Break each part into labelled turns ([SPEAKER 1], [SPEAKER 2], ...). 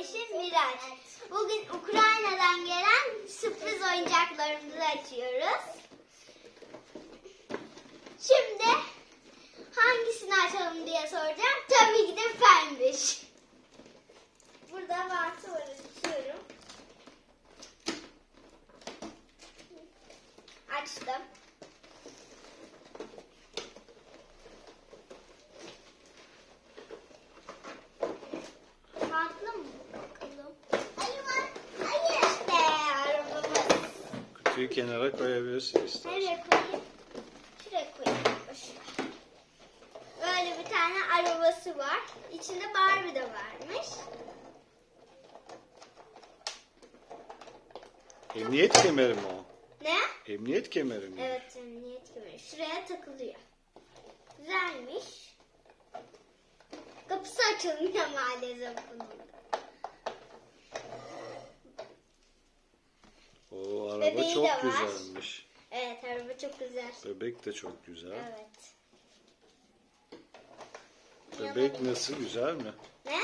[SPEAKER 1] kardeşim Miraç. Bugün Ukrayna'dan gelen sürpriz oyuncaklarımızı açıyoruz. Şimdi hangisini açalım diye soracağım. Tabii ki de pembiş. Burada varsa var. Açtım.
[SPEAKER 2] Kutuyu kenara koyabilirsin istersen.
[SPEAKER 1] Nereye koyayım? Şuraya koyayım. Böyle bir tane arabası var. İçinde Barbie de varmış.
[SPEAKER 2] Emniyet kemeri mi o?
[SPEAKER 1] Ne?
[SPEAKER 2] Emniyet kemeri mi?
[SPEAKER 1] Evet emniyet kemeri. Şuraya takılıyor. Güzelmiş. Kapısı açılmıyor maalesef bunun.
[SPEAKER 2] O araba
[SPEAKER 1] Bebeği de
[SPEAKER 2] çok
[SPEAKER 1] var.
[SPEAKER 2] güzelmiş.
[SPEAKER 1] Evet araba çok güzel.
[SPEAKER 2] Bebek de çok güzel.
[SPEAKER 1] Evet.
[SPEAKER 2] Bebek nasıl güzel mi?
[SPEAKER 1] Ne?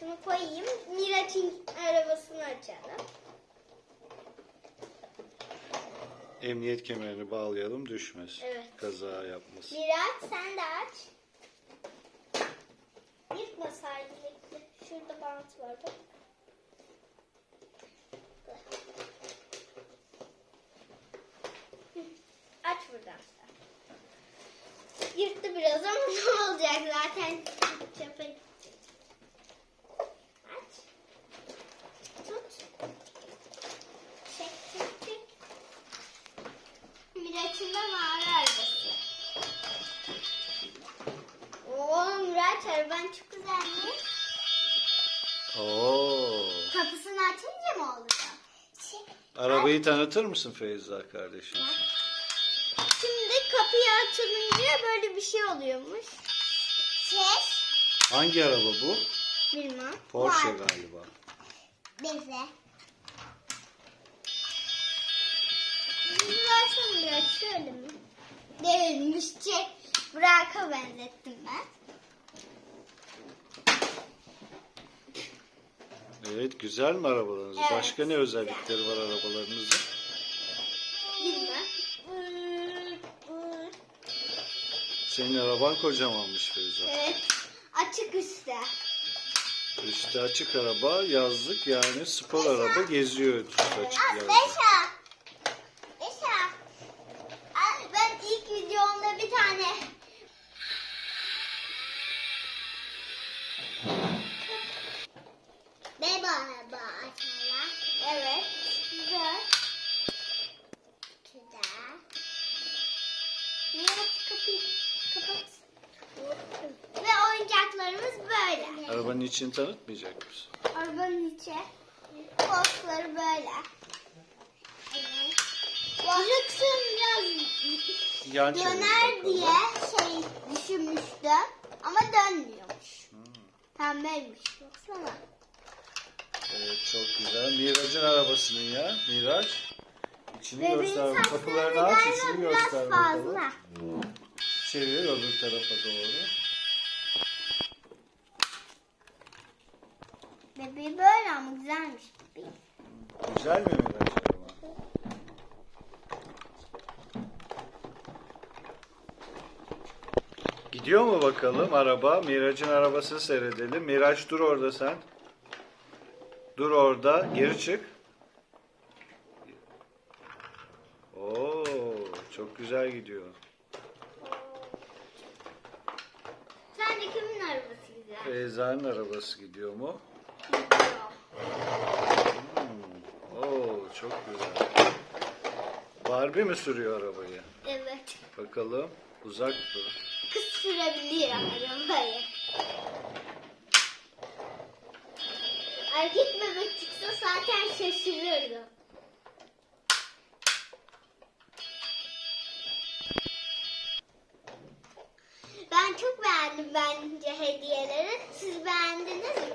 [SPEAKER 1] Şunu koyayım. Miraç'ın arabasını açalım.
[SPEAKER 2] Emniyet kemerini bağlayalım düşmez.
[SPEAKER 1] Evet.
[SPEAKER 2] Kaza yapmasın.
[SPEAKER 1] Miraç sen de aç. Yırtmasaydın bekle. Şurada bant var bak. Buradan. Yırttı biraz ama ne olacak zaten çöpe. Aç. Tut. Çek çek çek. Miraç'ın da mavi arabası. Oo Miraç araban çok güzelmiş.
[SPEAKER 2] Oo.
[SPEAKER 1] Kapısını açınca mı oluyor?
[SPEAKER 2] Arabayı tanıtır mısın Feyza kardeşim?
[SPEAKER 1] Kapıyı açılınca böyle bir şey oluyormuş. Ses.
[SPEAKER 2] Hangi araba bu?
[SPEAKER 1] Bilmem.
[SPEAKER 2] Porsche
[SPEAKER 1] Var.
[SPEAKER 2] galiba.
[SPEAKER 1] Bize. Versene biraz şöyle mi? Değilmiş. Çek. Burak'a benzettim ben.
[SPEAKER 2] Evet güzel mi arabalarınız?
[SPEAKER 1] Evet,
[SPEAKER 2] Başka ne özellikleri var arabalarınızın? Senin araban kocamanmış Feyza.
[SPEAKER 1] Evet. Açık üstte.
[SPEAKER 2] Üstü açık araba, yazlık yani spor araba geziyor üstü açık yazlık. Arabanın içini tanıtmayacak mısın?
[SPEAKER 1] Arabanın içi. Koltukları böyle. Rıksın biraz
[SPEAKER 2] Yan çevir
[SPEAKER 1] döner
[SPEAKER 2] bakalım.
[SPEAKER 1] diye şey düşünmüştüm. Ama dönmüyormuş. Pembeymiş. Baksana.
[SPEAKER 2] Evet çok güzel. Miraç'ın arabasının ya. Miraç. İçini göster.
[SPEAKER 1] saçları
[SPEAKER 2] Kapılarını aç
[SPEAKER 1] galiba
[SPEAKER 2] içini göster bakalım.
[SPEAKER 1] fazla.
[SPEAKER 2] Çevir öbür tarafa doğru.
[SPEAKER 1] Bebeği böyle ama güzelmiş.
[SPEAKER 2] Güzel mi Miraç araba? Gidiyor mu bakalım araba? Miraç'ın arabasını seyredelim. Miraç dur orada sen. Dur orada. Geri çık. Oo, çok güzel gidiyor.
[SPEAKER 1] Sence kimin arabası güzel?
[SPEAKER 2] Feyza'nın arabası gidiyor mu? Hmm, Oo, çok güzel. Barbie mi sürüyor arabayı?
[SPEAKER 1] Evet.
[SPEAKER 2] Bakalım. Uzak dur.
[SPEAKER 1] Kız sürebiliyor arabayı. Erkek bebek çıksa zaten şaşırırdım. Ben çok beğendim bence hediyeleri. Siz beğendiniz mi?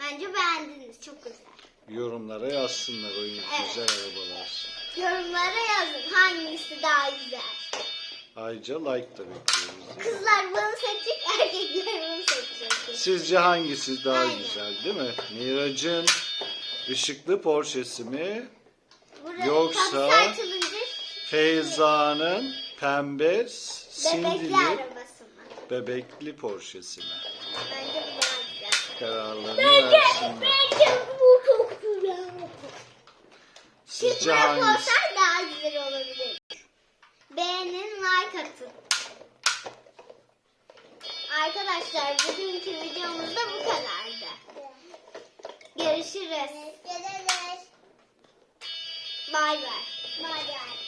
[SPEAKER 1] Bence beğendiniz. Çok güzel.
[SPEAKER 2] Yorumlara yazsınlar
[SPEAKER 1] Evet.
[SPEAKER 2] güzel arabalar.
[SPEAKER 1] Yorumlara yazın hangisi daha güzel.
[SPEAKER 2] Ayrıca like da bekliyoruz.
[SPEAKER 1] Kızlar bunu seçecek, erkekler bunu seçecek.
[SPEAKER 2] Sizce hangisi daha
[SPEAKER 1] Aynen.
[SPEAKER 2] güzel değil mi? Miraç'ın ışıklı Porsche'si mi?
[SPEAKER 1] Burası
[SPEAKER 2] Yoksa-
[SPEAKER 1] kapısı açılınca
[SPEAKER 2] Feyza'nın pembe
[SPEAKER 1] bebekli
[SPEAKER 2] sindili
[SPEAKER 1] arabası mı?
[SPEAKER 2] bebekli Porsche'si mi?
[SPEAKER 1] Bence bu daha güzel.
[SPEAKER 2] Kararlarını versinler.
[SPEAKER 1] bence bu çok güzel. Sizce
[SPEAKER 2] hangisi?
[SPEAKER 1] olsaydı daha güzel olabilir. Beğenin, like atın. Arkadaşlar bugünkü videomuz da bu kadardı. Görüşürüz. Görüşürüz. Bay bay. Bay bay.